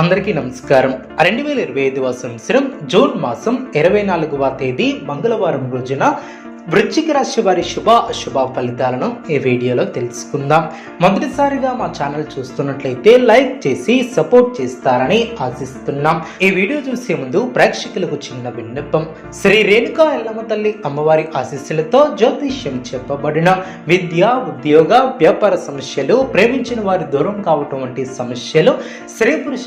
అందరికీ నమస్కారం. రెండు వేల ఇరవై ఐదు సంవత్సరం జూన్ మాసం ఇరవై నాలుగవ తేదీ మంగళవారం రోజున వృశ్చిక రాశి వారి శుభ అశుభ ఫలితాలను ఈ వీడియోలో తెలుసుకుందాం. మొదటిసారిగా మా ఛానల్ చూస్తున్నట్లయితే లైక్ చేసి సపోర్ట్ చేస్తారని ఆశిస్తున్నాం. ఈ వీడియో చూసే ముందు ప్రేక్షకులకు చిన్న విన్నపం. శ్రీ రేణుకా ఎల్లమ్మ తల్లి అమ్మవారి ఆశీస్సులతో జ్యోతిష్యం చెప్పబడిన విద్య ఉద్యోగ వ్యాపార సమస్యలు ప్రేమించిన వారి దూరం కావటం వంటి సమస్యలు స్త్రీ పురుష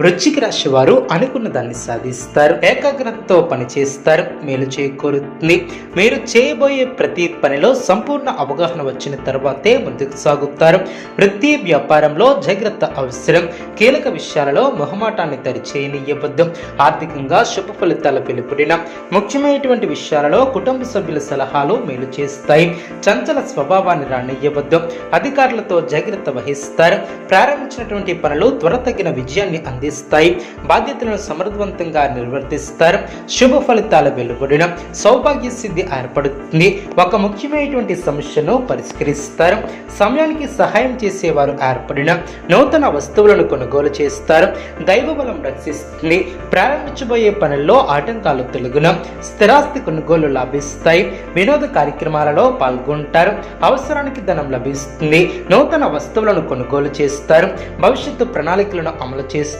వృశ్చిక రాశి వారు అనుకున్న దాన్ని సాధిస్తారు. ఏకాగ్రతతో పనిచేస్తారు. మేలు చేకూరుతుంది. మీరు చేయబోయే ప్రతి పనిలో సంపూర్ణ అవగాహన వచ్చిన తర్వాతే ముందుకు సాగుతారు. వృత్తి వ్యాపారంలో జాగ్రత్త అవసరం. కీలక విషయాలలో మొహమాటాన్ని తరిచేయనివ్వద్దు ఆర్థికంగా శుభ ఫలితాల వెలుపుడిన ముఖ్యమైనటువంటి విషయాలలో కుటుంబ సభ్యుల సలహాలు మేలు చేస్తాయి. చంచల స్వభావాన్ని రానియ్యవద్దు. అధికారులతో జాగ్రత్త వహిస్తారు. ప్రారంభించినటువంటి పనులు త్వరతగిన విజయాన్ని అందిస్తాయి. బాధ్యతలను సమర్థవంతంగా నిర్వర్తిస్తారు. శుభ ఫలితాల వెలువడిన సౌభాగ్య సిద్ధి ఏర్పడుతుంది. ఒక ముఖ్యమైనటువంటి సమస్యను పరిష్కరిస్తారు. సమయానికి సహాయం చేసేవారు ఏర్పడిన నూతన వస్తువులను కొనుగోలు చేస్తారు. దైవ బలం రక్షిస్తుంది. ప్రారంభించబోయే పనుల్లో ఆటంకాలు తొలగిన స్థిరాస్తి కొనుగోలు లభిస్తాయి. వినోద కార్యక్రమాలలో పాల్గొంటారు. అవసరానికి ధనం లభిస్తుంది. నూతన వస్తువులను కొనుగోలు చేస్తారు. భవిష్యత్తు ప్రణాళికలను అమలు చేస్తారు.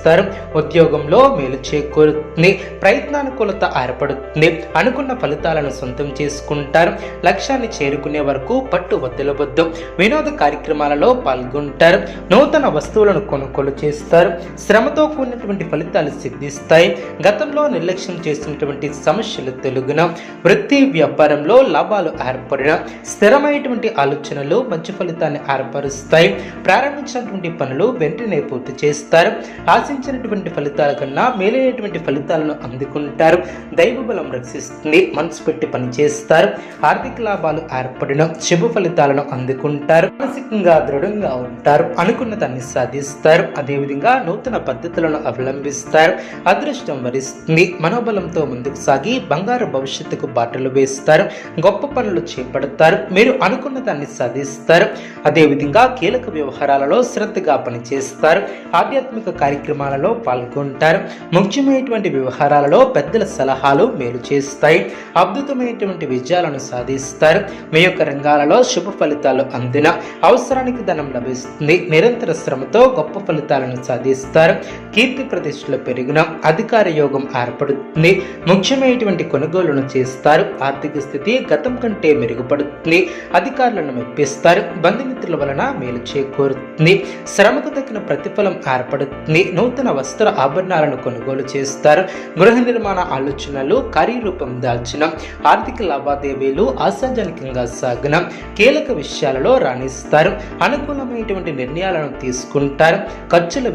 ఉద్యోగంలో మేలు చేకూరుతుంది. ప్రయత్నానుకూలత ఏర్పడుతుంది. అనుకున్న ఫలితాలను సొంతం చేసుకుంటారు. లక్ష్యాన్ని చేరుకునే వరకు పట్టు వద్దలవద్దు వినోద కార్యక్రమాలలో పాల్గొంటారు. నూతన వస్తువులను కొనుగోలు చేస్తారు. శ్రమతో కూడినటువంటి ఫలితాలు సిద్ధిస్తాయి. గతంలో నిర్లక్ష్యం చేసినటువంటి సమస్యలు తెలుగున వృత్తి వ్యాపారంలో లాభాలు ఏర్పడిన స్థిరమైనటువంటి ఆలోచనలు మంచి ఫలితాన్ని ఏర్పరుస్తాయి. ప్రారంభించినటువంటి పనులు వెంటనే పూర్తి చేస్తారు. ఆశించినటువంటి ఫలితాల కన్నా మేలైనటువంటి ఫలితాలను అందుకుంటారు. దైవ బలం రక్షిస్తుంది మనసు పెట్టి పనిచేస్తారు. ఆర్థిక లాభాలు ఏర్పడిన శుభ ఫలితాలను అందుకుంటారు. మానసికంగా దృఢంగా ఉంటారు. అనుకున్న దాన్ని సాధిస్తారు. అదేవిధంగా నూతన పద్ధతులను అవలంబిస్తారు. అదృష్టం వరిస్తుంది. మనోబలంతో ముందుకు సాగి బంగారు భవిష్యత్తుకు బాటలు వేస్తారు. గొప్ప పనులు చేపడతారు. మీరు అనుకున్న దాన్ని సాధిస్తారు. అదేవిధంగా కీలక వ్యవహారాలలో శ్రద్ధగా పనిచేస్తారు. ఆధ్యాత్మిక కార్యక్రమం కార్యక్రమాలలో పాల్గొంటారు. ముఖ్యమైనటువంటి వ్యవహారాలలో పెద్దల సలహాలు మేలు చేస్తాయి. అద్భుతమైనటువంటి విజయాలను సాధిస్తారు. మీ యొక్క రంగాలలో శుభ ఫలితాలు అందిన అవసరానికి ధనం లభిస్తుంది. నిరంతర శ్రమతో గొప్ప ఫలితాలను సాధిస్తారు. కీర్తి ప్రతిష్టలు పెరిగిన అధికార యోగం ఏర్పడుతుంది. ముఖ్యమైనటువంటి కొనుగోలును చేస్తారు. ఆర్థిక స్థితి గతం కంటే మెరుగుపడుతుంది. అధికారులను మెప్పిస్తారు. బంధుమిత్రుల వలన మేలు చేకూరుతుంది. శ్రమకు తగిన ప్రతిఫలం ఏర్పడుతుంది. నూతన వస్త్ర ఆభరణాలను కొనుగోలు చేస్తారు. గృహ నిర్మాణ ఆలోచనలు కార్యరూపం దాల్చిన ఆర్థిక లావాదేవీలు ఆశాజనకంగా సాగిన కీలక విషయాలలో రాణిస్తారు. అనుకూలమైనటువంటి నిర్ణయాలను తీసుకుంటారు. ఖర్చుల